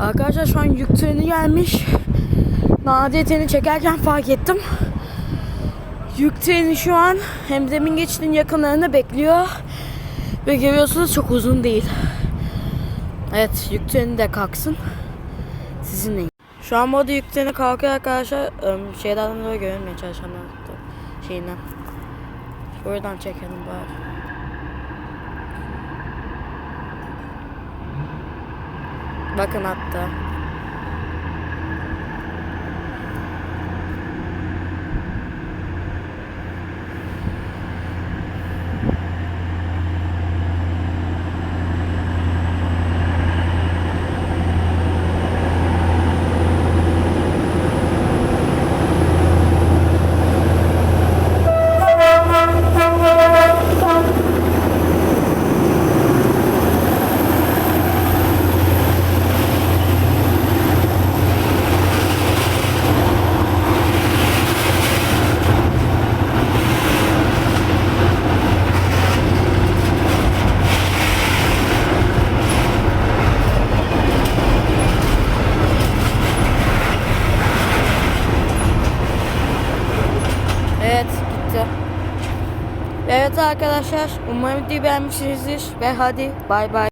Arkadaşlar şu an yük treni gelmiş. Treni çekerken fark ettim. Yük treni şu an hem demin geçtiğin yakınlarında bekliyor. Ve görüyorsunuz çok uzun değil. Evet yük treni de kalksın. Sizinle. Şu an moda yük treni kalkıyor arkadaşlar. Şeyden dolayı görünmeye çalışanlar şeyinden. Buradan çekelim bari. Bakın hatta. Gitti. Evet arkadaşlar umarım videoyu beğenmişsinizdir ve hadi bay bay.